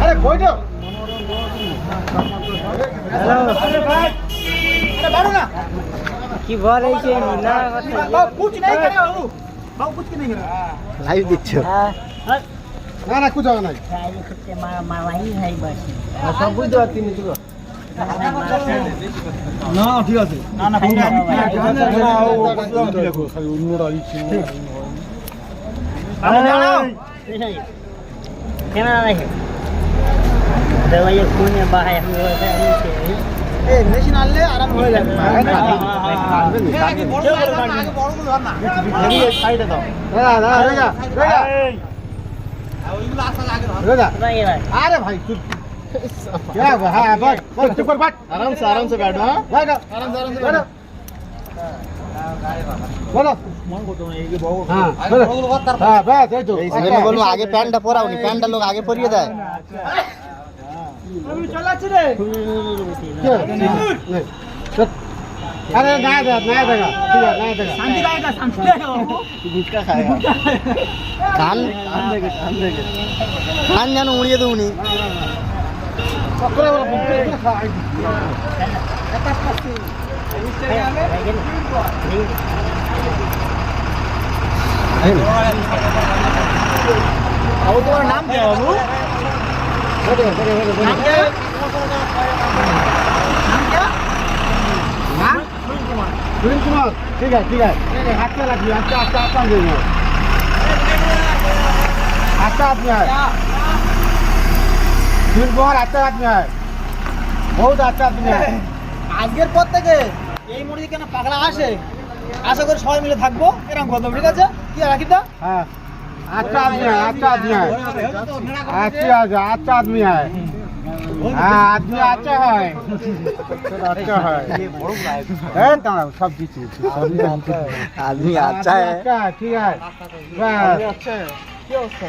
আরে কই যাও কি বল এই যে মিনা কথা বাবু কুছ নাই করে বাবু বাবু কুছ নাই করে লাইভ দিচ্ছ না না কুছ না লাইভ করতে মা মা ভাই ভাই বস সব বুঝতে পারতি না তুই না ঠিক আছে না না না ও দেখো খালি উন্নরা দিচ্ছি আমি জানাও কেনা রাখে দবাই কোন বাহাই हम लोग এই মেশিন আনলে আরাম হয়ে যাবে সাইডে দাও দাদা দাদা দাদা দাদা अरे भाई तू क्या हाँ बस बस चुप कर बैठ आराम से आराम से बैठो हाँ बैठ आराम से आराम से बैठो আগে প্যান্টটা পরাও প্যান্টটা লোক আগে পরিয়ে দেয়। আরে না দা না কান উড়িয়ে দেবো নি পকড়ে বলো পকড়ে বাবু তোমার নাম কি বাবু সুনীল কুমার ঠিক আছে ঠিক আছে হাতটা রাখবি হাতটা হাতটা আপনার জন্য হাতটা আপনার সুনীল কুমার হাতটা আপনার আজকের পর থেকে এই মুড়ি কেন পাগলা আসে? আশা করি সবাই মিলে থাকব। এরকম গল্প ঠিক আছে? কি রাখি দা হ্যাঁ। আচ্ছা আদমি আচ্ছা আদমি হ্যাঁ আচ্ছা আচ্ছা আদমি হ্যাঁ হ্যাঁ আদমি আচ্ছা হয়। আচ্ছা হ্যাঁ। দাঁড়াও সব কিছু হ্যাঁ। ঠিক আছে। আচ্ছা।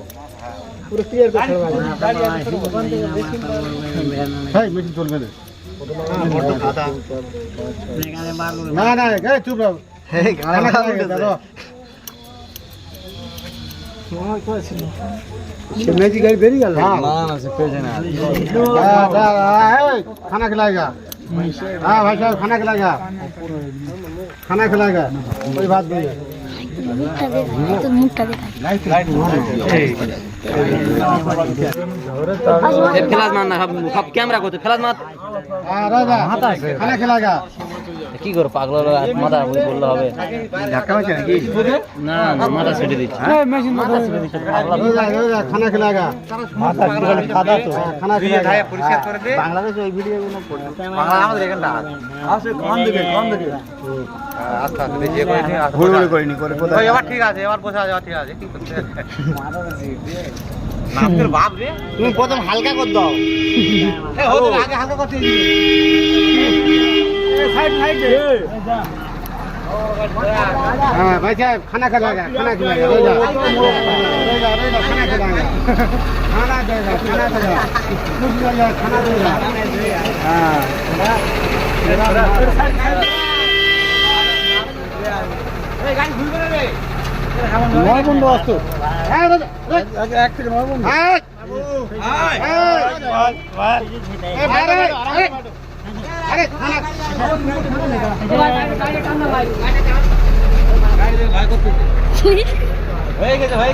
पूरे क्लियर भाई ना ना चुप गाना गाड़ी बेरी गल हाँ। से खाना खिलाएगा। हाँ भाई साहब खाना खिलाएगा। खाना खिलाएगा। कोई बात नहीं है। लाइट हाँ। लाइट खेला मारना है खेला मार राजा खेला खेलागा কি করো পাগলা মাথা বললে হবে। ধাক্কা নাকি? না মাথা ছেড়ে খানা মাথা খাদা তো। খানা বাংলাদেশ ওই ভিডিও গুলো বাংলা আমাদের কম কম আচ্ছা, আচ্ছা তুমি যে হ্যাঁ, হ্যাঁ। আচ্ছা, আচ্ছা। করে নি করে ঠিক আছে এবার বসে আছে ঠিক আছে। কি করতে নামের বাপ রে তুমি প্রথম হালকা করে দাও এ হতো আগে হালকা করতে সাইড সাইড हाँ भाई साहब खाना खिलाएगा खाना खिलाएगा रोजा रोजा रोजा खाना खिलाएगा खाना देगा खाना देगा कुछ देगा खाना देगा हाँ নয় বন্ধু আসতো হ্যাঁ রোজা এক থেকে নয় বন্ধু হ্যাঁ আরে হয়ে গেছে হয়ে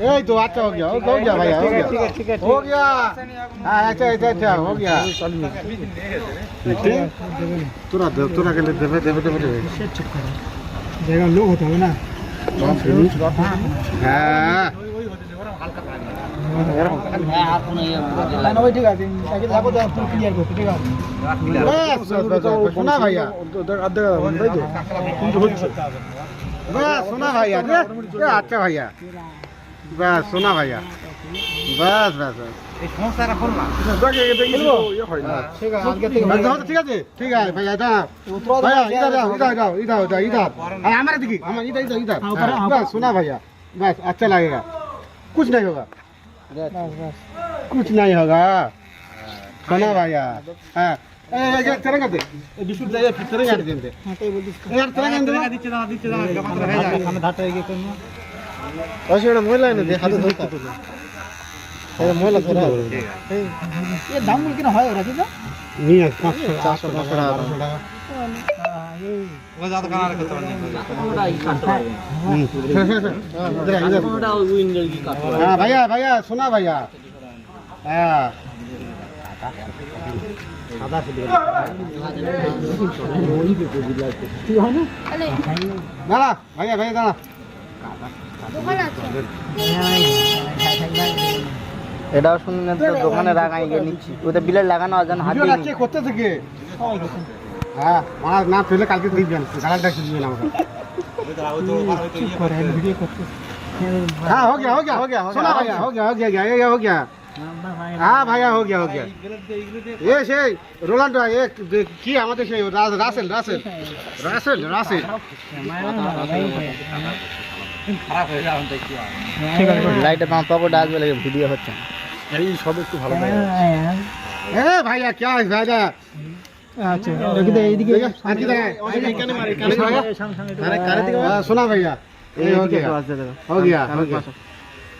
এই তো আচ্ছা हो गया हो गया भैया हो गया ठीक है ठीक है हो गया हाँ अच्छा अच्छा अच्छा हो गया তোরা দেব তোরা গেলে দেবে দেবে দেবে দেবে जगह लोग होता है ना হ্যাঁ हाथ वही ठीक है आगे देखो तो तुम क्लियर करो ठीक है বাস বাস বাস বাস, শোনা ভাইয়া বাস শোনা ভাইয়া রে এ, আচ্ছা ভাইয়া বাস শোনা ভাইয়া বাস বাস বাস ठीक है आगे থেকে বাস, দাও তো, ঠিক আছে ঠিক আছে ভাইয়া এটা भैया इधर आओ इधर आओ इधर इधर इधर हाँ, हमारे दिखी हम इधर इधर इधर हाँ, ऊपर, हाँ, हाँ, बस सुना भैया बस अच्छा लगेगा कुछ नहीं होगा बस बस कुछ नहीं होगा सुना भैया हाँ ए, ए, ये तेरंगा दे ये बिस्कुट दे ये फिर तेरंगा दे दे हां तो बोल दो ए, यार तेरंगा दे ना खाना धाटा है कि करना অসুবিধা ময়লা এনে দিয়ে হাতে ধরতে পারবে ময়লা ধরা হবে। এর দামগুলো কিনা হয় ওরা কিন্তু নিয়ে পাঁচশো চারশো পাঁচশো টাকা। আটশো টাকা হ্যাঁ, হ্যাঁ, ভাইয়া ভাইয়া শোনা ভাইয়া। হ্যাঁ। দাঁড়া ভাইয়া ভাইয়া দাঁড়া। এটাও শুনি তো দোকানে লাগাই গিয়ে নিচ্ছি ওটা বিলের লাগানো আজান হাতে নিচ্ছি করতে থেকে হ্যাঁ না পেলে কালকে দিবেন গালার দিবেন আমাকে হ্যাঁ হো গিয়া হো গিয়া হ্যাঁ ভাইয়া হো গিয়া এ সেই রোলান্ড এ কি আমাদের সেই রাসেল রাসেল রাসেল রাসেল খারাপ হয়ে যাবে দেখি ঠিক আছে। লাইটে পাম্প পকেটে আসবে লাগে ভিডিও হচ্ছে। এই সব একটু ভালো এ ভাইয়া কে আস দাদা আচ্ছা এদিকে এইদিকে। আর কি দাঁড়ায় এখানে মারি? কানে সামনে সামনে হ্যাঁ, শোনা ভাইয়া। এই হয়ে গেল হয়ে গেল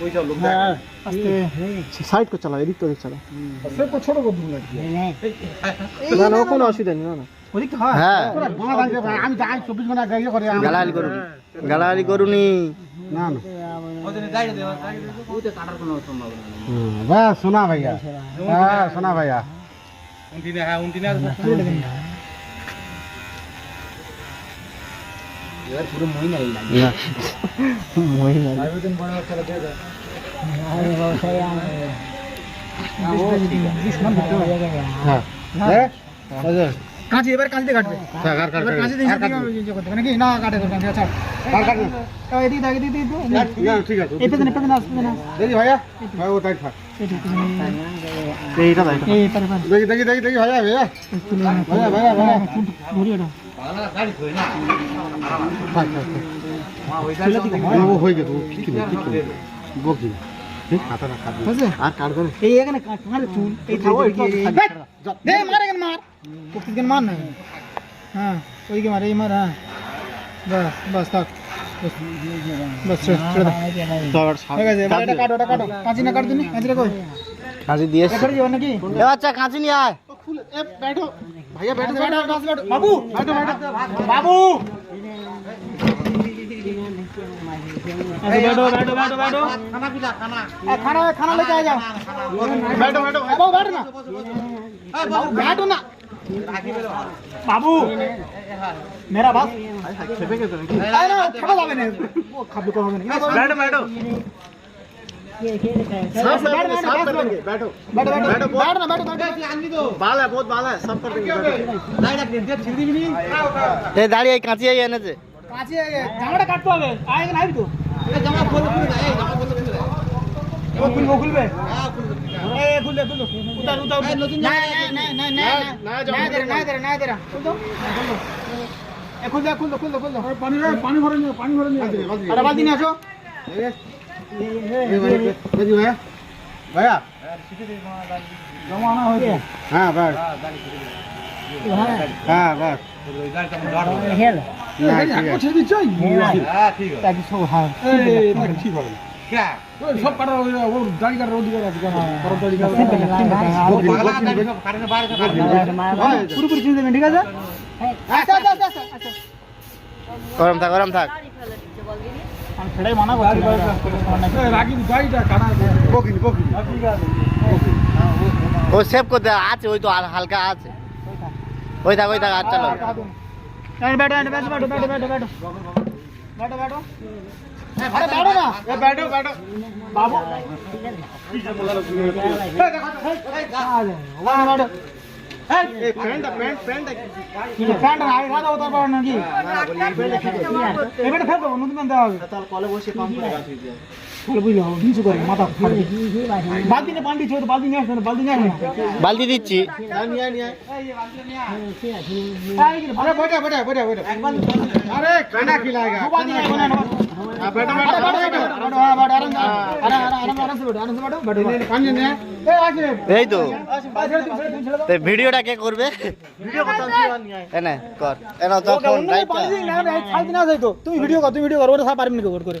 ওই হ্যাঁ, সাইড করে চালাও এদিক ওদিক চালাও। কোনো অসুবিধা নেই না হ্যাঁ? আমি যাই চব্বিশ ঘণ্টা করে গালালি করুন গালালি করুনি না। না শোনা ভাইয়া। হ্যাঁ শোনা ভাইয়া। হ্যাঁ, হ্যাঁ। শোনা ভাইয়া না। হ্যাঁ। এ, আচ্ছা, কাঁচি এবার কাঁচিতে কাটবে। কাট, কাট, এবার কাট, কাঁচি দিয়ে কাট, কাট, ইয়ে করতে নাকি? না কাটে তো কাঁচি আচ্ছা। কাট, কাট, ও, এদিকে দাও এদিকে এদিকে কাট, না, ঠিক আছে। এই পেছনে পেছনে আসবে না দেখি ভাইয়া। ভাই ওটাই থাক এইটা পারে পারে। দেখি দেখি দেখি দেখি ভাইয়া ভাইয়া। ভাইয়া ভাইয়া ভাইয়া। ধরি এটা হয়ে আর কাট করে এই এখানে কাঁড়ে চুল এই থাকো এই দে মার এখানে মার কুকুর মার না হ্যাঁ ওইদিকে মার এই মার হ্যাঁ বাস বাস থাক কাঁচি কাঁচিটা কই কাঁচি নিয়ে আয় भैया बैठो बैठो बाबू बैठो बैठो। बाबू बैठो बैठो। बैठो बैठो। खाना पिला खाना ए खाना खाना लेके आ जाओ बैठो बैठो बाबू बैठ ना। ए बाबू बैठो ना। बाबू। मेरा बात खेपे के तो अरे जावे नहीं। वो खाबे को तो होवे नहीं। बैठो बैठो। सब सब सब कर देंगे बैठो बैठो बैठो बैठो बैठो बैठो बाल है बहुत बाल है सब कर देंगे बैठो ये दाढ़ी आई कांची आई है ना जे कांची आई है जमड़ा काट तो आवे आएगा ना भी तू जमड़ा खोल खोल जाए जमड़ा खोल खोल जाए वो खुल वो खुल बे हां खुल ए खुल खुल उतार उतार ना ना ना ना ना ना इधर ना इधर ना इधर खुल दो ए खुल दो खुल दो खुल दो खुल दो पानी पानी भरो पानी भरो अरे बाल्टी नहीं आसो ভাইয়া হ্যাঁ বাস হ্যাঁ বাস সব কাটার দাড়ি কাটার অধিকার আছে পুরোপুরি চিনতে ঠিক আছে গরম থাক গরম থাক। ও সেভ করতে আছে ওই তো হালকা আছে ওই থাক ওই থাক আচ্ছা চলো বাবু এবার ফেলব নতুন দেওয়া হবে তাহলে কলে বসে পাম্প করে বালতি দিচ্ছি। এই তো। ভিডিওটা কে করবে? তুমি ভিডিও কর তুমি ভিডিও করব পারবি করে।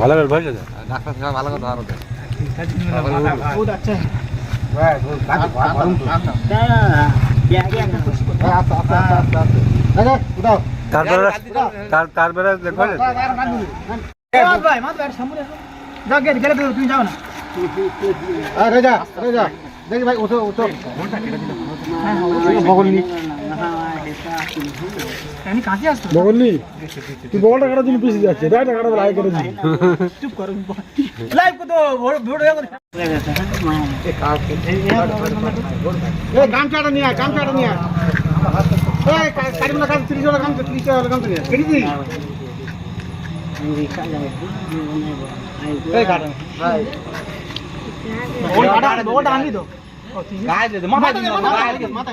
ভালো করে ভালো ডাক্তার সেবা ভালো করে ধরো তারপরে তুমি যাও না রেজা রেজা দেখি ভাই ওঠো ওঠো বগল নিয়ে বগলি তুই বগলটা কাটার জন্য নিয়ে গাম চাটা নিয়ে এই কাজ মানে তিরিশ জনের গাম তিরিশ জনের মাথা মাথা মাথা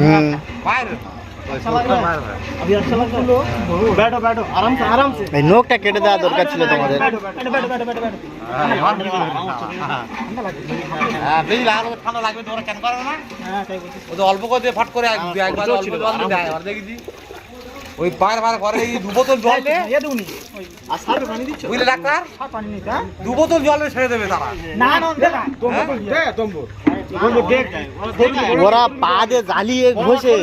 হ্যাঁ। নোকটা কেটে দেওয়া দরকার ছিল তোমাদের। ঠান্ডা লাগবে অল্প করে দিয়ে ফট করে ওই ঘরে দু বোতল জল বুঝলে ডাক্তার? দু বোতল জল ছেড়ে দেবে তারা। ওরা পা জ্বালিয়ে ঘষে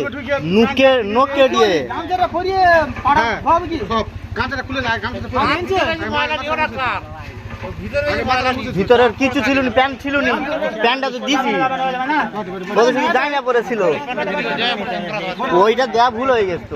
নুকে নোকে দিয়ে। হ্যাঁ। ভিতরের কিছু ছিল না প্যান্ট ছিল না প্যান্টটা তো দিছি। বলছি যায় না পড়েছিল ওইটা দেয়া ভুল হয়ে গেছে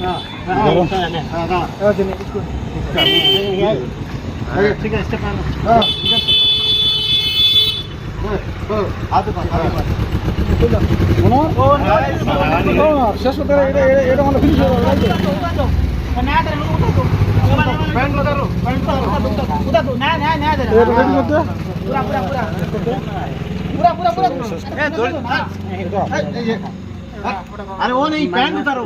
হ্যাঁ ঠিক আছে হ্যাঁ শেষ করতে এটা মানে ফিনিশ না পুরা পুরা পুরা পুরা পুরা পুরা अरे वो नहीं पैन उतारो।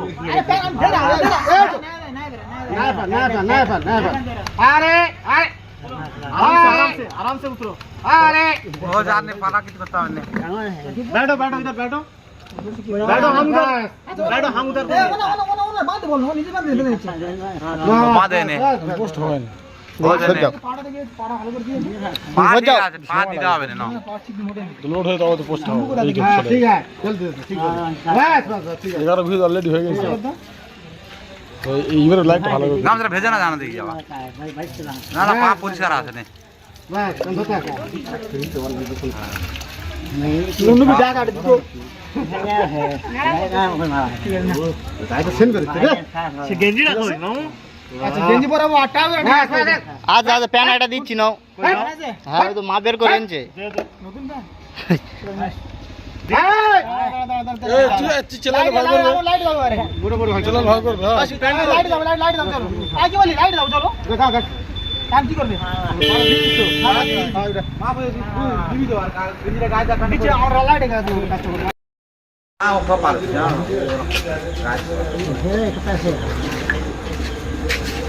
अरे अरे आराम से उतरो। अरे। बहुत जाने पाला कितना बताओ ने बैठो बैठो इधर बैठो। बैठो हम उधर। बैठो हम उधर बाँध बोल नीचे बाँध देने बाँध देने। पोस्ट हो गए নিচ্ছে পা দেয় নে। পোস্ট ও জানে পাড়া থেকে পাড়া ভালো করে দিয়ে পা দিতে আছে, পা দিতে হবে না পাড়া ঠিক মোটে লোড হয়ে যাওয়া তো পোস্ট হবে हां ठीक है चल दे ठीक है बस बस बस, ठीक है এগারো ভিউজ অলরেডি হয়ে গেছে তো এইবারে লাইট ভালো করে গামছাটা ভেজে না জানা দেখি যাবা না না পা পরিষ্কার আছে নে बस समझता है লুন্ডু বি ডাক আট দিতো তাই তো সেন্ড করে দে সে গেঞ্জি রাখো আচ্ছা গেঞ্জি পরাবো আটা আজ আজ প্যান একটা দিচ্ছি নাও। হ্যাঁ তো মা বের করে নতুন প্যান বড় হয় হ্যাঁ আর গিঞ্জিটা গায়ে আমরা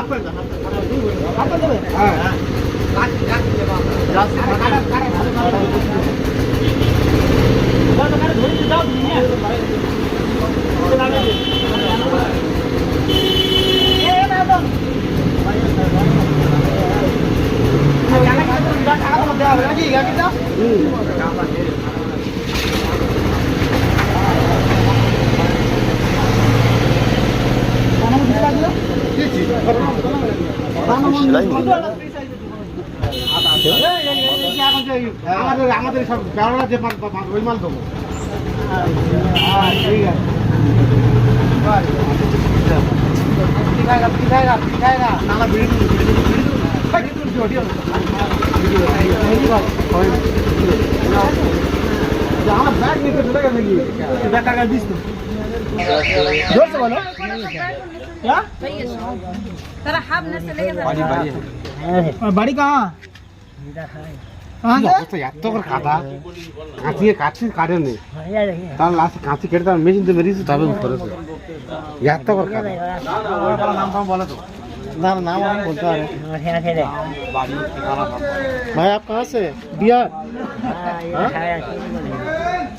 দাও জানা গাড়িটা আমাদের আমাদের সব বেড়া যে ওই মাল দেবো ঠিক আমার ব্যাগ নিতে চলে গেছে কি ব্যাগ টাকা দিস তো বলো क्या তারা হাফ নেসে লেগে যাবে बाड़ी कहाँ कहाँ से অবস্থা এত করে কাদা কাঁচি কাছি কাটে নেই তার লাস্ট কাঁচি কেটে তার মেশিন তো বেরিয়েছে তবে করেছে এত করে কাদা নাম ফাম বলে তো না নাম আমি বলতে পারে ভাই আপ কাহা সে বিহার ऐसे पढ़ना ना किसे बना है বেশি দাম কত বড় ওইটা বড় ওইটা বড় আনি দেন হ্যাঁ এ পারেগা না এটা হয়ে যাবে এই পারেগা এইটা দেন এইটা বড় আছে এইটা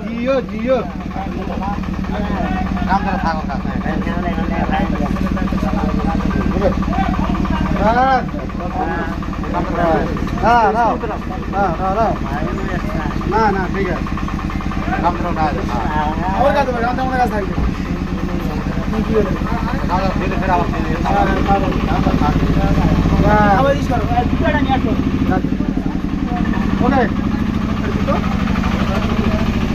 জিও জিও। কাম করে থাকো কাছে না না ঠিক আছে আমার কাছে আমার কাছে থাকবে ওকে।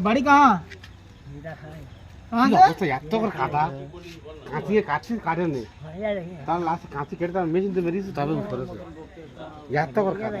বাড়ি কাহা কাঁচিয়ে কাছি কাটে নেই তার লাস্ট কাঁচি কেটে তার মেশিন তো বেরিয়েছে তবে উত্তর এত করে কাটা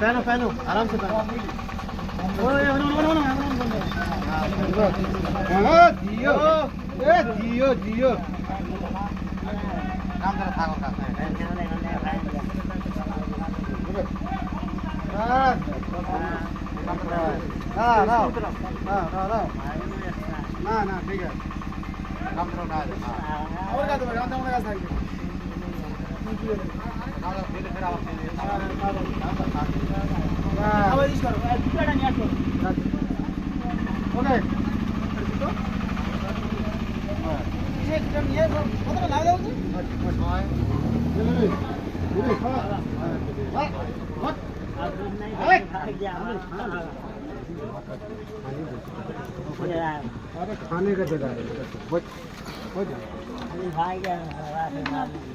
पहनो पहनो आराम से पहनो হ্যাঁ দিও এ দিও দিও কাম ধরে থাকো কাছে হ্যাঁ না না না না না না না ঠিক আছে কাম ধরে না और का तो रात में खाने का जगह है भाई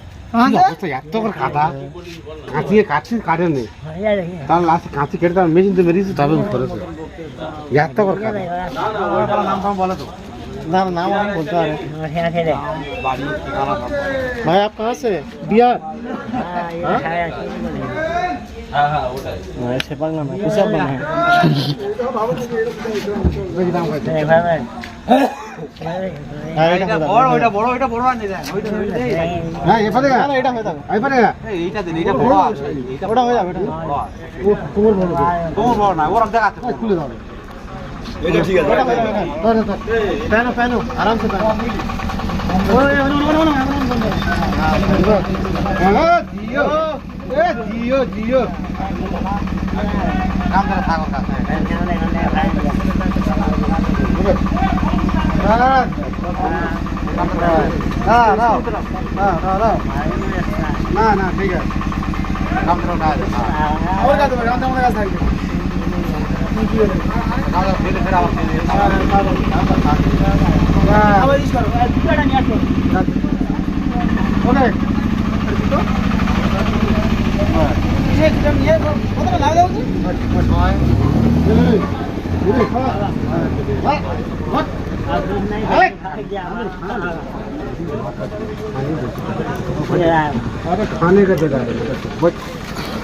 এত করে কাটা কাঁচিয়ে কাটছি কাটে নেই তার লাস্টে কাঁচি কেটে তার মেশিন তো বেরিয়েছে তবে করেছে এত করে কাটা নাম ফাম বলো তো ना नाम हम बोलते हैं भाई आप कहाँ से बिहार ऐसे बंगला में कुछ बना है এইটা বড় ওইটা বড় ওইটা বড় আনি দেন ওইটা হ্যাঁ এ পারে ना এটা আরামসে দিও দিও থাকো না না ঠিক আছে। আমার কাছে আমার কাছে থাকবে ওকে কত লাগা হচ্ছে है कतरा लाभ देबो अरे खाने का जगह है बच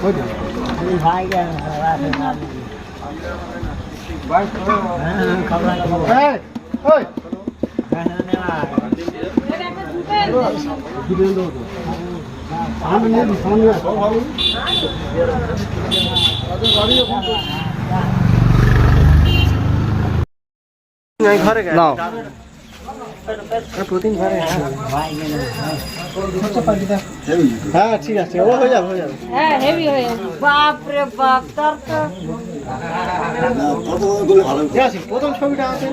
हो जाए भाई के ए ओए सामने নাও। প্রতিদিন ঘরে হ্যাঁ ঠিক আছে। ও হয়ে হয়ে তো প্রথম ছবিটা আছে।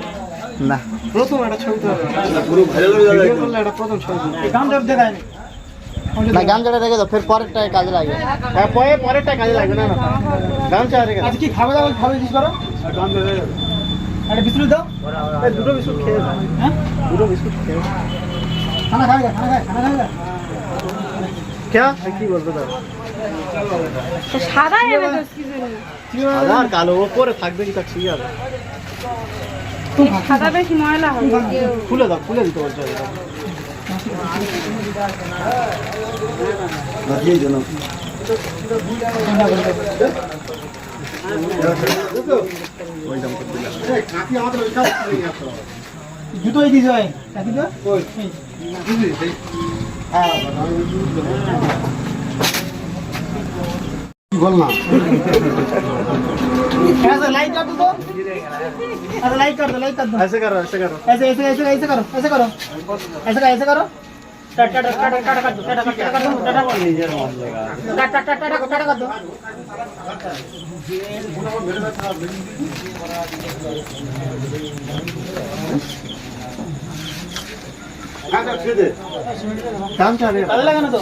তো রেখে দাও ফের পরেরটায় কাজে লাগবে। হ্যাঁ পরে পরেরটায় কাজে লাগবে না গান গামছা আচ্ছা, রেখে কি খাবে দাবে খাবে জিজ্ঞেস করো। একটা বিস্কুট দাও। এই দুটো বিস্কুট খেয়ে হ্যাঁ? দুটো বিস্কুট খেয়ে দাও। খানা খাবে খানা খায় খানা খাবে क्या কি বলব দাও সাদা এনে তো কি জন্য? সাদা কালো ওপরে থাকবে কি তা ঠিক আছে। সাদা বেশি ময়লা হবে। খুলে দাও খুলে দিতে বলছো। এটা। জুতোই দিস ভাই কাকি তো বল না ऐसे लाइट कर दो तो ऐसे लाइट कर दो लाइट कर दो ऐसे करो ऐसे करो ऐसे ऐसे ऐसे ऐसे करो ऐसे करो ऐसे करो ऐसे करो কাম চালে ভালো লাগে না তো?